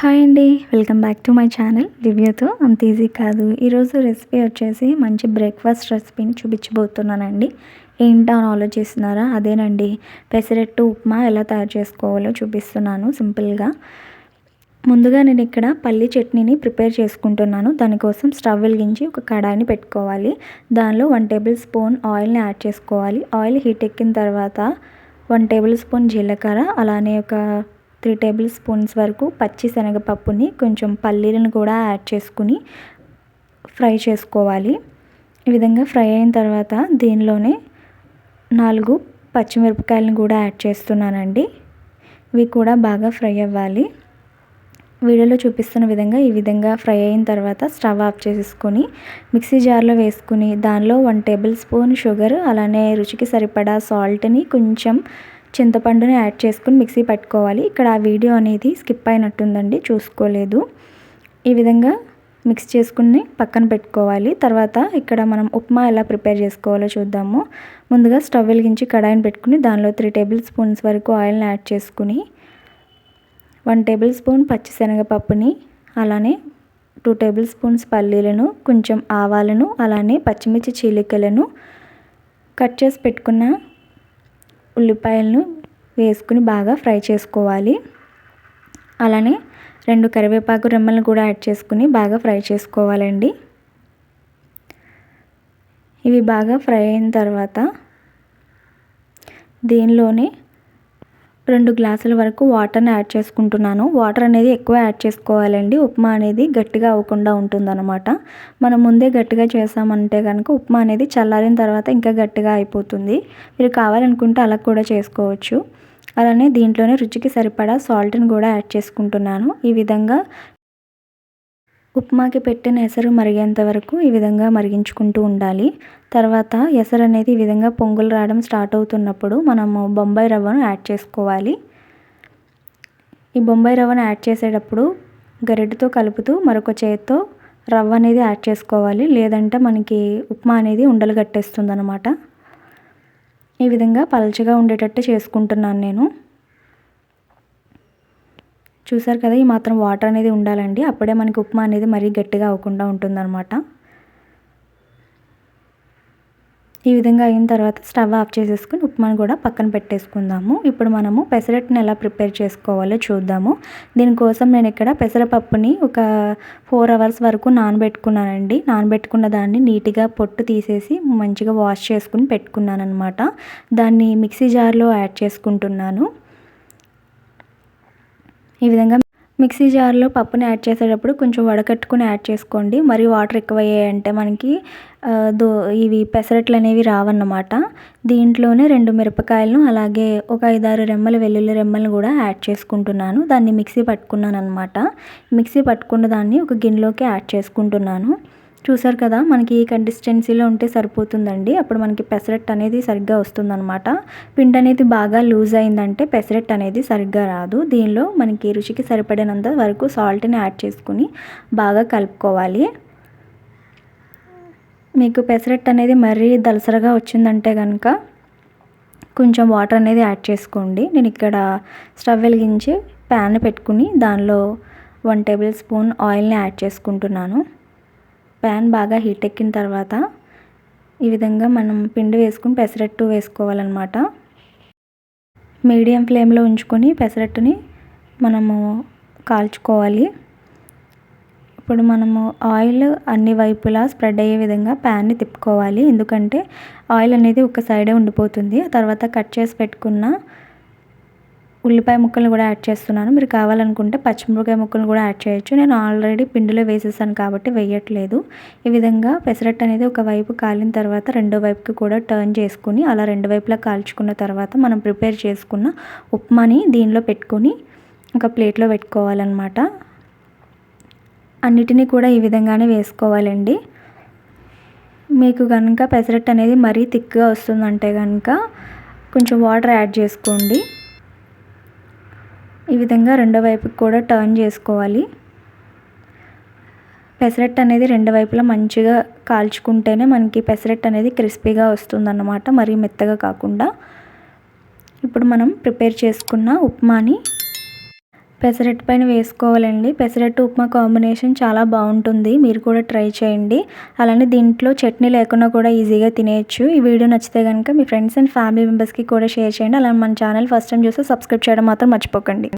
Hi అండి welcome back to my channel రివ్యూతో అంత easy కాదు. ఈరోజు రెసిపీ వచ్చేసి మంచి బ్రేక్ఫాస్ట్ రెసిపీని చూపించబోతున్నానండి. ఏంటో అని ఆలోచిస్తున్నారా? అదేనండి. పెసరెట్టు ఉప్మా ఎలా తయారు చేసుకోవాలో చూపిస్తున్నాను సింపుల్గా. ముందుగా నేను ఇక్కడ పల్లి చట్నీని ప్రిపేర్ చేసుకుంటున్నాను. దానికోసం స్టవ్ వెలిగించి ఒక కడాయిని పెట్టుకోవాలి. దానిలో వన్ టేబుల్ స్పూన్ ఆయిల్ని యాడ్ చేసుకోవాలి. ఆయిల్ హీట్ ఎక్కిన తర్వాత వన్ టేబుల్ స్పూన్ జీలకర్ర అలానే ఒక త్రీ టేబుల్ స్పూన్స్ వరకు పచ్చి శనగపప్పుని కొంచెం పల్లీలను కూడా యాడ్ చేసుకుని ఫ్రై చేసుకోవాలి. ఈ విధంగా ఫ్రై అయిన తర్వాత దీనిలోనే నాలుగు పచ్చిమిరపకాయలను కూడా యాడ్ చేస్తున్నానండి. ఇవి కూడా బాగా ఫ్రై అవ్వాలి. వీడియోలో చూపిస్తున్న విధంగా ఈ విధంగా ఫ్రై అయిన తర్వాత స్టవ్ ఆఫ్ చేసేసుకొని మిక్సీ జార్లో వేసుకుని దానిలో వన్ టేబుల్ స్పూన్ షుగర్ అలానే రుచికి సరిపడా సాల్ట్ని కొంచెం చింతపండుని యాడ్ చేసుకుని మిక్సీ పట్టుకోవాలి. ఇక్కడ ఆ వీడియో అనేది స్కిప్ అయినట్టుందండి చూసుకోలేదు. ఈ విధంగా మిక్స్ చేసుకుని పక్కన పెట్టుకోవాలి. తర్వాత ఇక్కడ మనం ఉప్మా ఎలా ప్రిపేర్ చేసుకోవాలో చూద్దాము. ముందుగా స్టవ్ వెలిగించి కడాయిని పెట్టుకుని దానిలో త్రీ టేబుల్ స్పూన్స్ వరకు ఆయిల్ని యాడ్ చేసుకుని వన్ టేబుల్ స్పూన్ పచ్చిశనగపప్పుని అలానే టూ టేబుల్ స్పూన్స్ పల్లీలను కొంచెం ఆవాలను అలానే పచ్చిమిర్చి చీలికలను కట్ చేసి పెట్టుకున్న ఉల్లిపాయలను వేసుకుని బాగా ఫ్రై చేసుకోవాలి. అలానే రెండు కరివేపాకు రెమ్మలను కూడా యాడ్ చేసుకుని బాగా ఫ్రై చేసుకోవాలండి. ఇవి బాగా ఫ్రై అయిన తర్వాత దీనిలోనే రెండు గ్లాసుల వరకు వాటర్ని యాడ్ చేసుకుంటున్నాను. వాటర్ అనేది ఎక్కువ యాడ్ చేసుకోవాలండి. ఉప్మా అనేది గట్టిగా అవ్వకుండా ఉంటుందన్నమాట. మనం ముందే గట్టిగా చేసామంటే కనుక ఉప్మా అనేది చల్లారిన తర్వాత ఇంకా గట్టిగా అయిపోతుంది. మీరు కావాలనుకుంటే అలా కూడా చేసుకోవచ్చు. అలానే దీంట్లోనే రుచికి సరిపడా సాల్ట్ని కూడా యాడ్ చేసుకుంటున్నాను. ఈ విధంగా ఉప్మాకి పెట్టిన ఎసరు మరిగేంత వరకు ఈ విధంగా మరిగించుకుంటూ ఉండాలి. తర్వాత ఎసరు అనేది ఈ విధంగా పొంగులు రావడం స్టార్ట్ అవుతున్నప్పుడు మనము బొంబాయి రవ్వను యాడ్ చేసుకోవాలి. ఈ బొంబాయి రవ్వను యాడ్ చేసేటప్పుడు గరిటెతో కలుపుతూ మరొక చేతితో రవ్వ అనేది యాడ్ చేసుకోవాలి. లేదంటే మనకి ఉప్మా అనేది ఉండలు కట్టేస్తుంది అనమాట ఈ విధంగా పలచగా ఉండేటట్టు చేసుకుంటున్నాను నేను. చూసారు కదా ఈ మాత్రం వాటర్ అనేది ఉండాలండి. అప్పుడే మనకి ఉప్మా అనేది మరీ గట్టిగా అవ్వకుండా ఉంటుందన్నమాట. ఈ విధంగా అయిన తర్వాత స్టవ్ ఆఫ్ చేసేసుకుని ఉప్మాను కూడా పక్కన పెట్టేసుకుందాము. ఇప్పుడు మనము పెసరట్ని ఎలా ప్రిపేర్ చేసుకోవాలో చూద్దాము. దీనికోసం నేను ఇక్కడ పెసరపప్పుని ఒక ఫోర్ అవర్స్ వరకు నానబెట్టుకున్నానండి. నానబెట్టుకున్న దాన్ని నీట్గా పొట్టు తీసేసి మంచిగా వాష్ చేసుకుని పెట్టుకున్నాను అనమాట దాన్ని మిక్సీ జార్లో యాడ్ చేసుకుంటున్నాను. ఈ విధంగా మిక్సీ జార్లో పప్పుని యాడ్ చేసేటప్పుడు కొంచెం వడకట్టుకుని యాడ్ చేసుకోండి. మరి వాటర్ ఎక్కువ అయ్యాయంటే మనకి దో ఇవి పెసరట్లు అనేవి రావన్నమాట. దీంట్లోనే రెండు మిరపకాయలను అలాగే ఒక ఐదారు రెమ్మల వెల్లుల్లి రెమ్మలు కూడా యాడ్ చేసుకుంటున్నాను. దాన్ని మిక్సీ పట్టుకున్నాను అనమాట మిక్సీ పట్టుకున్న దాన్ని ఒక గిన్నెలోకి యాడ్ చేసుకుంటున్నాను. చూసారు కదా మనకి ఈ కన్సిస్టెన్సీలో ఉంటే సరిపోతుందండి. అప్పుడు మనకి పెసరెట్ అనేది సరిగ్గా వస్తుందన్నమాట. పిండి అనేది బాగా లూజ్ అయిందంటే పెసరెట్ అనేది సరిగ్గా రాదు. దీనిలో మనకి రుచికి సరిపడినంత వరకు సాల్ట్ని యాడ్ చేసుకుని బాగా కలుపుకోవాలి. మీకు పెసరెట్ అనేది మరీ దలసరగా వచ్చిందంటే కనుక కొంచెం వాటర్ అనేది యాడ్ చేసుకోండి. నేను ఇక్కడ స్టవ్ వెలిగించి ప్యాన్ పెట్టుకుని దానిలో వన్ టేబుల్ స్పూన్ ఆయిల్ని యాడ్ చేసుకుంటున్నాను. ప్యాన్ బాగా హీట్ ఎక్కిన తర్వాత ఈ విధంగా మనం పిండి వేసుకుని పెసరట్టు వేసుకోవాలన్నమాట. మీడియం ఫ్లేమ్లో ఉంచుకొని పెసరట్టుని మనము కాల్చుకోవాలి. ఇప్పుడు మనము ఆయిల్ అన్ని వైపులా స్ప్రెడ్ అయ్యే విధంగా ప్యాన్ని తిప్పుకోవాలి. ఎందుకంటే ఆయిల్ అనేది ఒక సైడే ఉండిపోతుంది. ఆ తర్వాత కట్ చేసి పెట్టుకున్న ఉల్లిపాయ ముక్కలు కూడా యాడ్ చేస్తున్నాను. మీరు కావాలనుకుంటే పచ్చిమిరపకాయ ముక్కలు కూడా యాడ్ చేయొచ్చు. నేను ఆల్రెడీ పిండిలో వేసేసాను కాబట్టి వేయట్లేదు. ఈ విధంగా పెసరట్టు అనేది ఒక వైపు కాలిన తర్వాత రెండో వైపుకి కూడా టర్న్ చేసుకుని అలా రెండు వైపులా కాల్చుకున్న తర్వాత మనం ప్రిపేర్ చేసుకున్న ఉప్మాని దీనిలో పెట్టుకొని ఒక ప్లేట్లో పెట్టుకోవాలన్నమాట. అన్నిటినీ కూడా ఈ విధంగానే వేసుకోవాలండి. మీకు కనుక పెసరట్టు అనేది మరీ థిక్గా వస్తుందంటే కనుక కొంచెం వాటర్ యాడ్ చేసుకోండి. ఈ విధంగా రెండో వైపుకి కూడా టర్న్ చేసుకోవాలి. పెసరట్టు అనేది రెండు వైపులా మంచిగా కాల్చుకుంటేనే మనకి పెసరట్టు అనేది క్రిస్పీగా వస్తుందన్నమాట మరీ మెత్తగా కాకుండా. ఇప్పుడు మనం ప్రిపేర్ చేసుకున్న ఉప్మాని పెసరట్టు పైన వేసుకోవాలండి. పెసరట్టు ఉప్మా కాంబినేషన్ చాలా బాగుంటుంది మీరు కూడా ట్రై చేయండి. అలానే దీంట్లో చట్నీ లేకుండా కూడా ఈజీగా తినేయచ్చు. ఈ వీడియో నచ్చితే కనుక మీ ఫ్రెండ్స్ అండ్ ఫ్యామిలీ మెంబర్స్కి కూడా షేర్ చేయండి. అలానే మన ఛానల్ ఫస్ట్ టైం చూస్తే సబ్స్క్రైబ్ చేయడం మాత్రం మర్చిపోకండి.